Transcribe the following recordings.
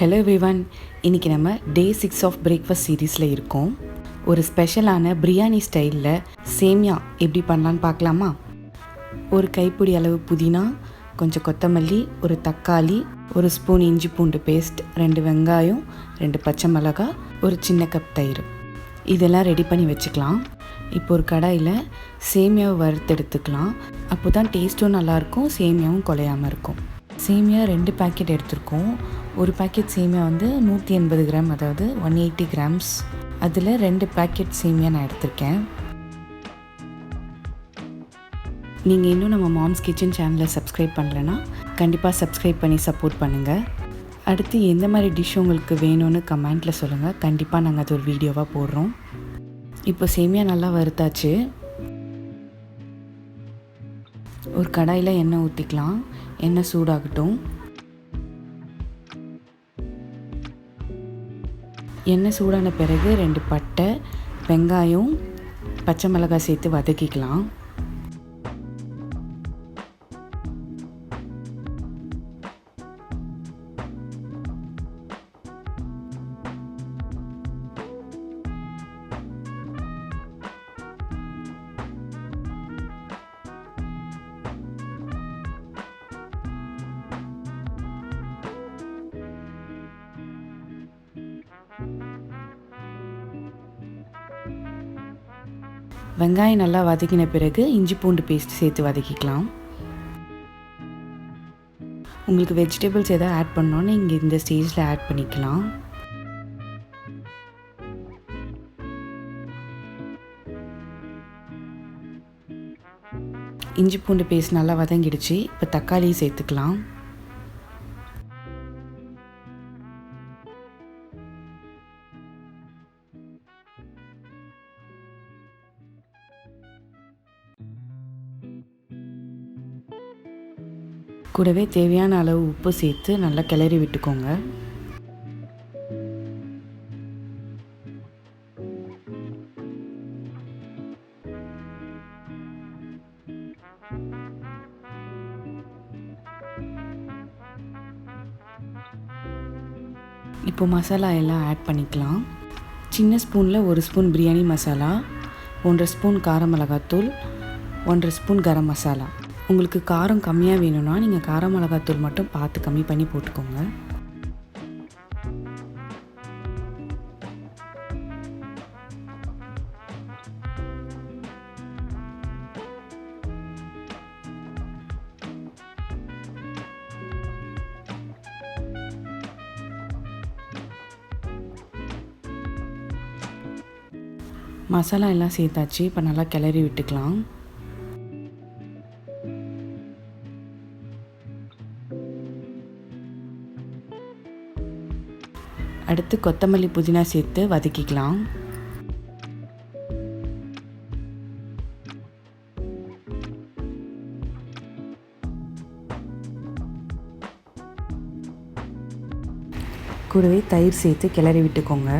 Hello everyone இன்றைக்கி நம்ம day six of breakfast சீரீஸில் இருக்கோம். ஒரு ஸ்பெஷலான பிரியாணி ஸ்டைலில் சேமியா எப்படி பண்ணலான்னு பார்க்கலாமா? ஒரு கைப்பிடி அளவு புதினா கொஞ்சம் கொத்தமல்லி ஒரு தக்காளி ஒரு ஸ்பூன் இஞ்சி பூண்டு பேஸ்ட் ரெண்டு வெங்காயம் ரெண்டு பச்சை மிளகாய் ஒரு சின்ன கப் தயிர். இதெல்லாம் ரெடி பண்ணி வச்சுக்கலாம். இப்போ ஒரு கடாயில் சேமியாவை வறுத்தெடுத்துக்கலாம் அப்போ தான் டேஸ்ட்டும் நல்லாயிருக்கும் சேமியாவும் குலையாமல் இருக்கும். சேமியா ரெண்டு பேக்கெட் எடுத்திருக்கோம். ஒரு பேக்கெட் சேமியா வந்து நூற்றி எண்பது கிராம் அதாவது ஒன் எயிட்டி கிராம்ஸ் அதில் ரெண்டு பேக்கெட் சேமியா நான் எடுத்திருக்கேன். நீங்கள் இன்னும் நம்ம மாம்ஸ் கிச்சன் சேனலை சப்ஸ்கிரைப் பண்ணலைன்னா கண்டிப்பாக சப்ஸ்கிரைப் பண்ணி சப்போர்ட் பண்ணுங்கள் அடுத்து எந்த மாதிரி டிஷ் உங்களுக்கு வேணும்னு கமெண்ட்டில் சொல்லுங்கள் கண்டிப்பாக நாங்கள் அது ஒரு வீடியோவாக போடுறோம். இப்போ சேமியா நல்லா வறுத்தாச்சு. ஒரு கடாயில் எண்ணெய் ஊற்றிக்கலாம் எண்ணெய் சூடாகட்டும். எண்ணெய் சூடான பிறகு ரெண்டு பட்டை வெங்காயம் பச்சை மிளகாய் சேர்த்து வதக்கிக்கலாம். வெங்காயம் நல்லா வதக்கின பிறகு இஞ்சி பூண்டு பேஸ்ட் சேர்த்து வதக்கிக்கலாம். உங்களுக்கு வெஜிடபிள்ஸ் எதாவது ஆட் பண்ணோன்னு இங்கே இந்த ஸ்டேஜில் ஆட் பண்ணிக்கலாம். இஞ்சி பூண்டு பேஸ்ட் நல்லா வதங்கிடுச்சு. இப்போ தக்காளி சேர்த்துக்கலாம். கூடவே தேவையான அளவு உப்பு சேர்த்து நல்லா கிளறி விட்டுக்கோங்க. இப்போ மசாலா எல்லாம் ஆட் பண்ணிக்கலாம். சின்ன ஸ்பூனில் ஒரு ஸ்பூன் பிரியாணி மசாலா ஒன்றரை ஸ்பூன் கார மிளகாத்தூள் ஒன்றரை ஸ்பூன் கரம் மசாலா. உங்களுக்கு காரம் கம்மியாக வேணும்னா நீங்கள் கார மிளகாத்தூள் மட்டும் பார்த்து கம்மி பண்ணி போட்டுக்கோங்க. மசாலா எல்லாம் சேர்த்தாச்சு. இப்போ நல்லா கிளறி விட்டுக்கலாம். அடுத்து கொத்தமல்லி புதினா சேர்த்து வதக்கிக்கலாம். கூடவே தயிர் சேர்த்து கிளறி விட்டுக்கோங்க.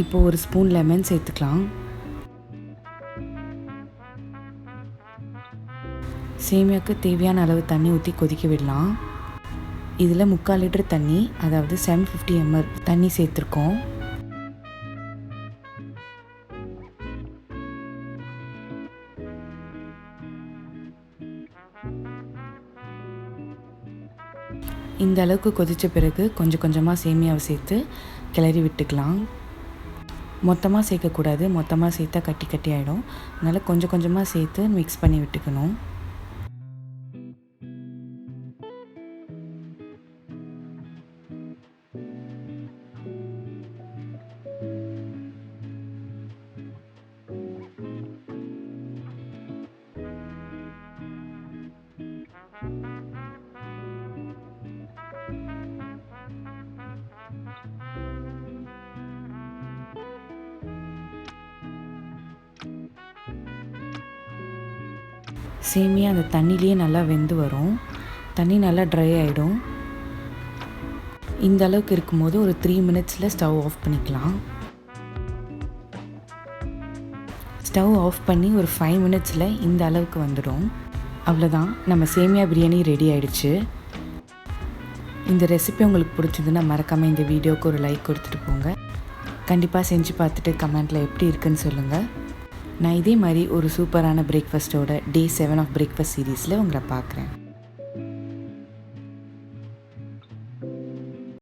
இப்போ ஒரு ஸ்பூன் லெமன் சேர்த்துக்கலாம். சேமியாவுக்கு தேவையான அளவு தண்ணி ஊற்றி கொதிக்க விடலாம். இதில் முக்கால் லிட்டர் தண்ணி அதாவது செவன் ஃபிஃப்டி எம்எல் தண்ணி சேர்த்துருக்கோம். இந்த அளவுக்கு கொதித்த பிறகு கொஞ்சம் கொஞ்சமாக சேமியாவை சேர்த்து கிளறி விட்டுக்கலாம். மொத்தமாக சேர்க்கக்கூடாது. மொத்தமாக சேர்த்தா கட்டி கட்டி ஆகிடும் அதனால் கொஞ்சம் கொஞ்சமாக சேர்த்து மிக்ஸ் பண்ணி விட்டுக்கணும். சேமியா அந்த தண்ணிலேயே நல்லா வெந்து வரும். தண்ணி நல்லா ட்ரை ஆகிடும் இந்த அளவுக்கு இருக்கும்போது ஒரு த்ரீ மினிட்ஸில் ஸ்டவ் ஆஃப் பண்ணிக்கலாம். ஸ்டவ் ஆஃப் பண்ணி ஒரு ஃபைவ் மினிட்ஸில் இந்த அளவுக்கு வந்துடும். அவ்வளோதான் நம்ம சேமியா பிரியாணி ரெடி ஆயிடுச்சு. இந்த ரெசிபி உங்களுக்கு பிடிச்சதுன்னா மறக்காமல் இந்த வீடியோவுக்கு ஒரு லைக் கொடுத்துட்டு போங்க. கண்டிப்பாக செஞ்சு பார்த்துட்டு கமெண்ட்டில் எப்படி இருக்குன்னு சொல்லுங்கள் நான் இதே மாதிரி ஒரு சூப்பரான பிரேக்ஃபாஸ்ட்டோட டே செவன் ஆஃப் பிரேக்ஃபாஸ்ட் சீரீஸில் உங்களை பார்க்குறேன்.